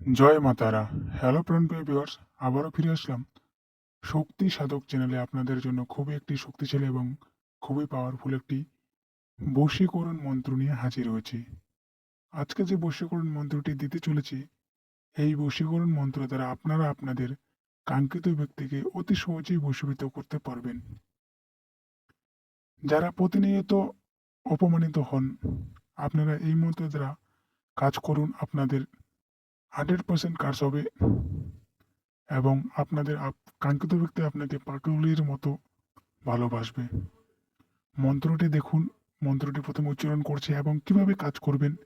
জয় মাতারা হ্যালো প্রিয় ভিউয়ার্স আবারও ফিরে আসলাম। শক্তি সাধক চ্যানেলে আপনাদের জন্য খুবই একটি শক্তিশালী এবং খুবই পাওয়ারফুল একটি বশীকরণ মন্ত্র নিয়ে হাজির হয়েছি। আজকে যে বশীকরণ মন্ত্রটি দিতে চলেছি, এই বশীকরণ মন্ত্র দ্বারা আপনারা আপনাদের কাঙ্ক্ষিত ব্যক্তিকে অতি সহজেই বশীভূত করতে পারবেন। যারা প্রতিনিয়ত অপমানিত হন, আপনারা এই মন্ত্র দ্বারা কাজ করুন আপনাদের হান্ড্রেড পার্সেন্ট কাজ হবে। এবং আপনাদের আপ- কাঙ্ক্ষিত ব্যক্তি আপনাকে পাটুলির মতো ভালোবাসবে। মন্ত্রটি দেখুন। মন্ত্রটি প্রথমে উচ্চারণ করছে এবং কীভাবে কাজ করবেন,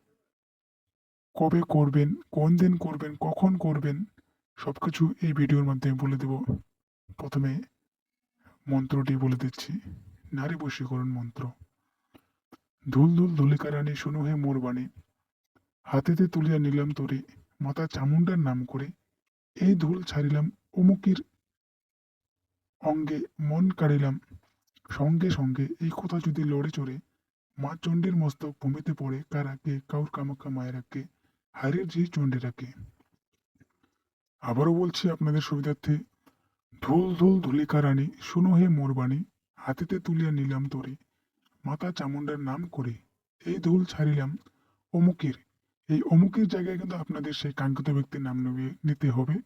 কবে করবেন, কোন দিন করবেন, কখন করবেন সব কিছু এই ভিডিওর মাধ্যমে বলে দেব। প্রথমে মন্ত্রটি বলে দিচ্ছি। নারী বশীকরণ মন্ত্র। ধুল ধুল ধুলিকা রানী, শুনো হে মোর বাণী। হাতেতে তুলিয়া নিলাম তোরে। মাতা চামুন্ডার নাম করে এই ধুল ছাড়িলাম অমুকির অঙ্গে, মন কাড়িলাম সঙ্গে সঙ্গে। এই কথা যদি লড়ে চড়ে মা চণ্ডীর মস্তক ভূমিতে পড়ে কারাকে কাউর কামাক্ষা মায়েরাকে হারের যে চণ্ডীরাকে আবারও বলছি আপনাদের সুবিধার্থে, ধুল ধুল ধুলিকা রানী, শুনো হে মোর বাণী, হাতেতে তুলিয়া নিলাম তোরে। মাতা চামুন্ডার নাম করে এই ধুল ছাড়িলাম অমুকের এই অমুকের জায়গায় কিন্তু আপনাদের সেই কাঙ্ক্ষিত ব্যক্তির নাম নিতে হবে,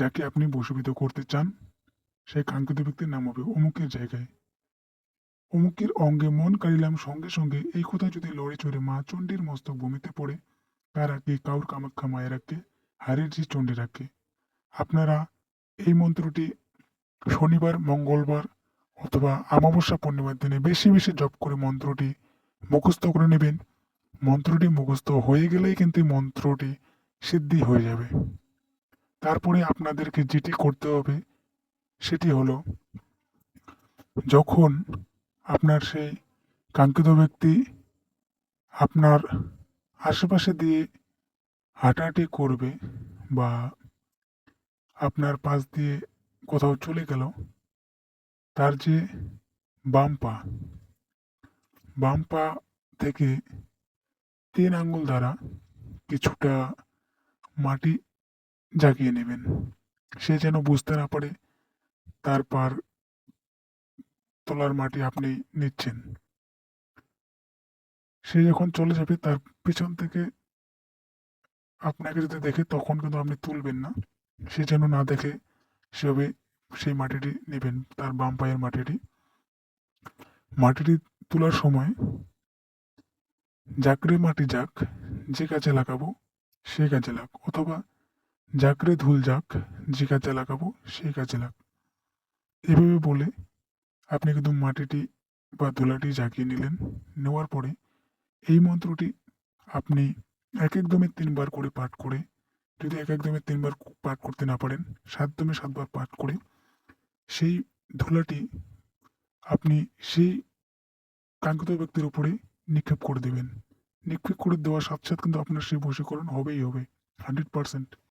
যাকে আপনি বশীভূত করতে চান, সেই কাঙ্ক্ষিত ব্যক্তির নাম হবে অমুকের জায়গায়। অমুকের অঙ্গে মন কাড়িলাম সঙ্গে সঙ্গে এই কথা যদি লড়ে চড়ে মা চণ্ডীর মস্তক ভূমিতে পড়ে কারাকে কাউর কামাক্ষা মায়েরাকে হারের যে চণ্ডীরাকে আপনারা এই মন্ত্রটি শনিবার, মঙ্গলবার অথবা অমাবস্যা পূর্ণিমার দিনে বেশি বেশি জপ করে মন্ত্রটি মুখস্থ করে নেবেন। মন্ত্রটি মুখস্থ হয়ে গেলেই কিন্তু মন্ত্রটি সিদ্ধি হয়ে যাবে। তারপরে আপনাদেরকে যেটি করতে হবে, সেটি হলো, যখন আপনার সেই কাঙ্ক্ষিত ব্যক্তি আপনার আশেপাশে দিয়ে হাঁটাহাঁটি করবে বা আপনার পাশ দিয়ে কোথাও চলে গেল, তার যে বাম পা বাম পা থেকে তিন আঙ্গুল দ্বারা কিছুটা মাটি জাগিয়ে নেবেন। সে যেন বুঝতে না পারে তার পার তোলার মাটি আপনি নিচ্ছেন। সে যখন চলে যাবে তার পিছন থেকে আপনাকে যদি দেখে তখন কিন্তু আপনি তুলবেন না। সে যেন না দেখে সেভাবে সেই মাটিটি নেবেন, তার বাম পায়ের মাটিটি। মাটিটি তোলার সময় জাকরে মাটি যাক, যে কাজে লাগাবো সে কাজে লাগ, অথবা জাকরে ধুল যাক, যে কাজে লাগাবো সেই কাজে লাগ। এভাবে বলে আপনি কিন্তু মাটিটি বা ধুলাটি জাগিয়ে নিলেন। নেওয়ার পরে এই মন্ত্রটি আপনি এক একদমে তিনবার করে পাঠ করে, যদি এক একদমে তিনবার পাঠ করতে না পারেন সাত দমে সাতবার পাঠ করে সেই ধুলাটি আপনি সেই কাঙ্ক্ষিত ব্যক্তির উপরে নিক্ষেপ করে দেবেন। নিক্ষেপ করে দেওয়ার সাথে সাথে কিন্তু আপনার সেই বশীকরণ হবেই, হবে। Hundred percent